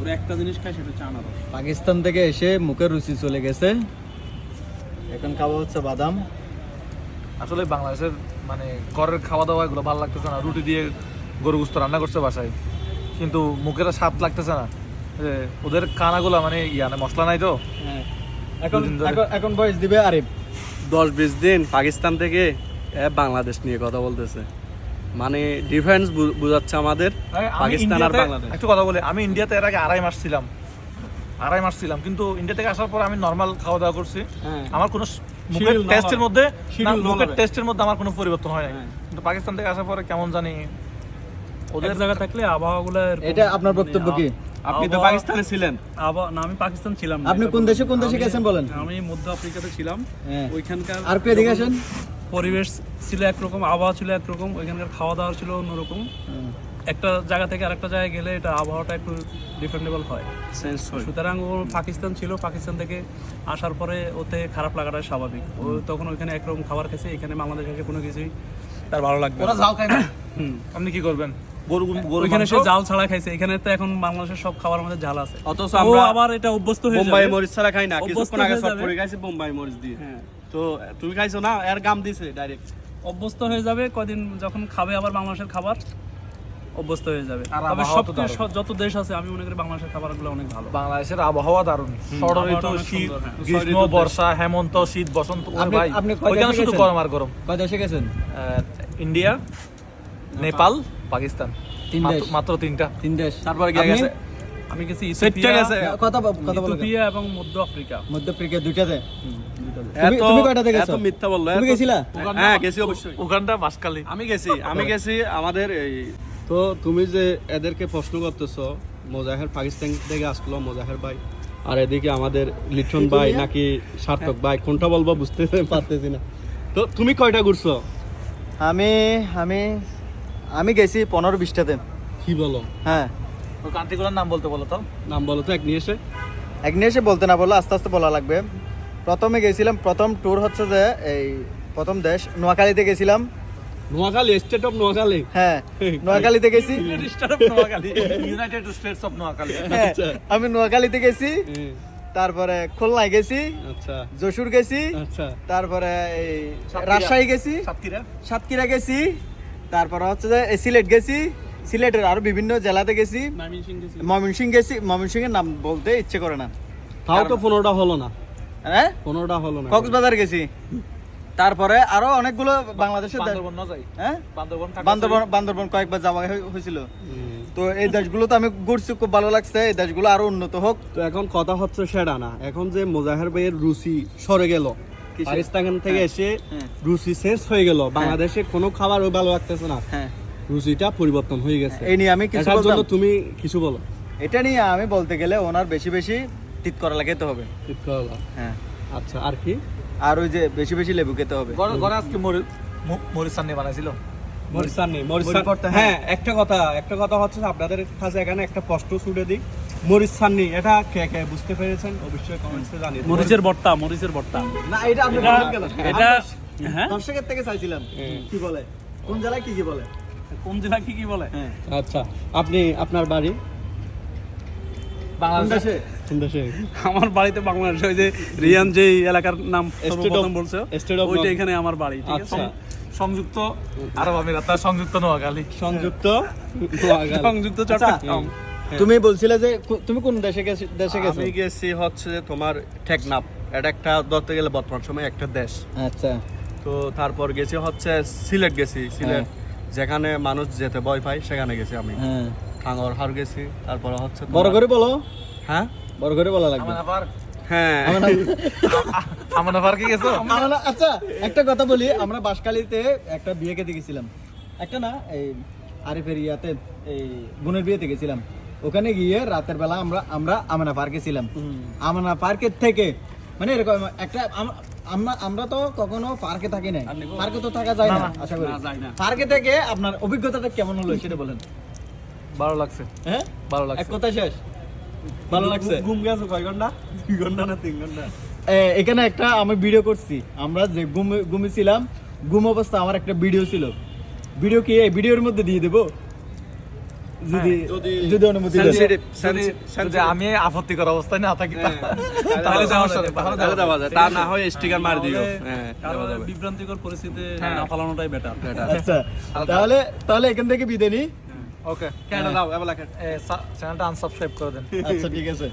ওরা একটা জিনিস খায় সেটা হচ্ছে আনারস। পাকিস্তান থেকে এসে মুখের রুচি চলে গেছে। এখন খাওয়া হচ্ছে বাদাম। আসলে বাংলাদেশের মানে ঘরের খাওয়া দাওয়া এগুলো ভালো লাগতেছে না। রুটি দিয়ে গরু গুস্ত রান্না করছে বাসায়। কিন্তু মুখের স্বাদ লাগতেছে না। ওদের কানাগুলো মানে ইয়ানে মশলা নাই তো। হ্যাঁ। এখন এখন ভয়েস দিবে আরিফ। দশ বিশ দিন পাকিস্তান থেকে এ বাংলাদেশ নিয়ে কথা বলতেছে। মানে ডিফারেন্স বুঝাচ্ছে আমাদের পাকিস্তান আর বাংলাদেশ। একটু কথা বলি আমি ইন্ডিয়াতে এর আগে আড়াই মাস ছিলাম আড়াই মাস ছিলাম কিন্তু ইন্ডিয়া থেকে আসার পর আমি নর্মাল খাওয়া দাওয়া করছি। হ্যাঁ। আমার কোনো মুখের টেস্টের মধ্যে মুখের টেস্টের মধ্যে আমার কোনো পরিবর্তন হয় না হ্যাঁ। কিন্তু পাকিস্তান থেকে আসার পরে কেমন জানি ওদের জায়গা থাকলে আবহাওয়াগুলো এটা আপনার বক্তব্য কি? আপনি তো পাকিস্তানে ছিলেন। আবহাওয়া না আমি পাকিস্তান ছিলাম আপনি কোন দেশে কোন দেশে গেছেন বলেন? আমি মধ্য আফ্রিকাতে ছিলাম। হ্যাঁ। ওইখানকার আর একটু এদিকে আসেন। পরিবেশ ছিল একরকম আবহাওয়া ছিল একরকম ওইখানকার খাওয়া দাওয়া ছিল অন্যরকম। একটা জায়গা থেকে আরেকটা জায়গায় গেলে এটা আবহাওয়াটা একটু ডিফারেন্টেবল হয়। সুতরাং ও পাকিস্তান ছিল পাকিস্তান থেকে আসার পরে ওতে খারাপ লাগাটা স্বাভাবিক। ও তখন ওইখানে একরকম খাবার খেয়েছে এখানে বাংলাদেশ এসে কোনো কিছুই তার ভালো লাগবে ওরা না। খায় না? আপনি কি করবেন? ওইখানে সে জাল ছাড়া খাইছে এখানে তো এখন বাংলাদেশের সব খাবার আমাদের ঝাল আছে। অথচ আমরা আবার এটা অভ্যস্ত হয়ে বোম্বাই মরিচ ছাড়া খাই না কিছুক্ষণ আগে হয়ে চট যাবে। বোম্বাই মরিচ দিয়ে। হ্যাঁ। তো তুমি খাইছো না? এর গাম দিছে ডাইরেক্ট অভ্যস্ত হয়ে যাবে কদিন যখন খাবে আবার বাংলাদেশের খাবার অভ্যস্ত হয়ে যাবে। আর তবে সব যত দেশ আছে আমি মনে করি বাংলাদেশের খাবারগুলো অনেক ভালো। বাংলাদেশের আবহাওয়া দারুণ। ষড় ঋতু শীত হ্যাঁ। গ্রীষ্ম বর্ষা হেমন্ত শীত বসন্ত ভাই। আপনি কয় ওইখানে শুধু গরম আর গরম। কয় দেশে গেছেন? আহ, ইন্ডিয়া নেপাল পাকিস্তান। তিন দেশ। মাত্র তিনটা। তিন দেশ। তারপরে গিয়ে গেছে আমি গেছি ইথিওপিয়া গেছে। কথা কথা বলো। ইথিওপিয়া এবং মধ্য আফ্রিকা। মধ্য আফ্রিকা দুইটাতে তুমি কয়টাতে গেছো? এত মিথ্যা বলল তুমি গেছিলা? হ্যাঁ গেছি অবশ্যই। উগান্ডা মাসকালি আমি গেছি আমি গেছি আমাদের এই তো তুমি যে এদেরকে প্রশ্ন করতেছো মোজাহের পাকিস্তান থেকে আসলো মোজাহের ভাই। আর এদিকে আমাদের লিটন ভাই নাকি সার্থক ভাই কোনটা বলব বুঝতে পারতেছি না। তো তুমি কয়টা ঘুরছো? আমি আমি আমি গেছি পনেরো বিশটাতে। কি বলো? হ্যাঁ। ওই কান্ট্রিগুলোর নাম বলতে বলো তো। নাম বলো তো এক নিয়ে এসে। একদিন এসে বলতে না বলো আস্তে আস্তে বলা লাগবে। প্রথমে গেছিলাম প্রথম ট্যুর হচ্ছে যে এই প্রথম দেশ নোয়াখালীতে গেছিলাম। Noakhali state of Noakhali. হ্যাঁ নোয়াখালীতে গেছি। ইউনাইটেড স্টেটস অফ নোয়াখালী আমি নোয়াখালীতে গেছি। তারপরে খুলনায় গেছি। আচ্ছা। যশোর গেছি। আচ্ছা। তারপরে এই রাজশাহী গেছি। সাতক্ষীরা। সাতক্ষীরা গেছি। তারপরে হচ্ছে যে সিলেট গেছি। সিলেটের আরও বিভিন্ন জেলাতে গেছি। ময়মনসিং গেছি। ময়মনসিংহের নাম বলতে ইচ্ছে করে না। তাও তো পনেরোটা হলো না। হ্যাঁ? পনেরোটা হলো না। কক্সবাজার গেছি। তারপরে আরও অনেকগুলো বাংলাদেশের বান্দরবন না যাই। হ্যাঁ? বান্দরবন কয়েকবার যাওয়া হয়েছিল। তো এই দেশগুলো তো আমি ঘুরছি খুব ভালো লাগছে। এই দেশগুলো আরও উন্নত হোক। তো এখন কথা হচ্ছে সেটা না। এখন যে মোজাহের ভাইয়ের রুচি সরে গেল পাকিস্তান থেকে এসে হ্যাঁ। রুচি চেঞ্জ হয়ে গেল। বাংলাদেশে কোনো খাবার ভালো লাগতেছে না। হ্যাঁ। রুচিটা পরিবর্তন হয়ে গেছে। এই নিয়ে আমি কিছু জন্য বলতাম তুমি কিছু বলো। এটা নিয়ে আমি বলতে গেলে ওনার বেশি বেশি টিট করা লাগাতে হবে। ঠিক করো। হ্যাঁ। আচ্ছা আর কি? আর ওই যে বেশি বেশি লেবু খেতে হবে। ঘরে আজকে মরিচ চাটনি বানাইছিল। মরিসান নেই মরিচ হ্যাঁ। একটা কথা একটা কথা হচ্ছে আপনাদের কাছে এখানে একটা প্রশ্ন ছুটে দিই। মরিসান নেই এটা কে কে বুঝতে পেরেছেন? অবশ্যই কমেন্টসে জানিয়ে মরিচের ভর্তা মরিচের ভর্তা না এটা আপনি এটা- হ্যাঁ? দর্শকের থেকে চাইছিলাম। কি বলে? কোন জেলায় কি কি বলে? কোন জেলা কি কি বলে? হ্যাঁ। আচ্ছা আপনি আপনার বাড়ি? বাংলাদেশ। আমার বাড়িতে বাংলাদেশে ওই যে রিয়ান যে এলাকার নাম State সর্বপ্রথম বলছে ওইটা এখানে আমার বাড়ি ঠিক আছে? আচ্ছা। সংযুক্ত আরব আমিরাত তার সংযুক্ত নোয়াখালী। সংযুক্ত সংযুক্ত চট্টগ্রাম। তুমি বলছিলে যে তুমি কোন দেশে গেছি দেশে গেছো আমি গেছি? হচ্ছে যে তোমার টেকনাফ এটা একটা ধরতে গেলে বর্তমান সময় একটা দেশ। আচ্ছা। তো তারপর গেছি হচ্ছে সিলেট গেছি। সিলেট যেখানে মানুষ যেতে ভয় পায় সেখানে গেছি আমি। হ্যাঁ। টাঙ্গর হার গেছি তারপর হচ্ছে বড় করে বলো। হ্যাঁ? বড় করে বলা লাগবে। হ্যাঁ। আমার পার্কে গেছো? আচ্ছা একটা কথা বলি আমরা বাসকালীতে একটা বিয়ে খেতে গেছিলাম। একটা না এই আরিফের ইয়াতে এই বোনের বিয়েতে গেছিলাম। ওখানে গিয়ে রাতের বেলা আমরা আমরা আমানা পার্কে ছিলাম। আমানা পার্কের থেকে মানে এরকম একটা আমরা আমরা তো কখনো পার্কে থাকি নাই। পার্কে তো থাকা যায় না আশা করি। পার্কে থেকে আপনার অভিজ্ঞতাটা কেমন হলো সেটা বলেন। ভালো লাগছে। হ্যাঁ? ভালো এক কথা শেষ? ভালো লাগছে? ঘুম গেছো কয় ঘণ্টা? দুই ঘণ্টা না তিন ঘণ্টা? এখানে একটা আমি ভিডিও করছি। আমরা যে ঘুমে ঘুমিয়েছিলাম ঘুম অবস্থা আমার একটা ভিডিও ছিল। ভিডিও কি? এই ভিডিওর মধ্যে দিয়ে দেবো? যদি যদি- যদি অনুমতি যদি- sensitive, যদি sensitive. আমি আপত্তিকর অবস্থায় না থাকি তাহলে তাহলে সমস্যা তাহলে তাহলে দেওয়া যায় তা না হয় স্টিকার মার দিও। তাহলে হ্যাঁ। বিভ্রান্তিকর না ফালানোটাই বেটার আচ্ছা তাহলে তাহলে এখান থেকে বিদায় নি ওকে। কেটে দাও চ্যানেলটা আনসাবস্ক্রাইব করে দেন। আচ্ছা ঠিক আছে।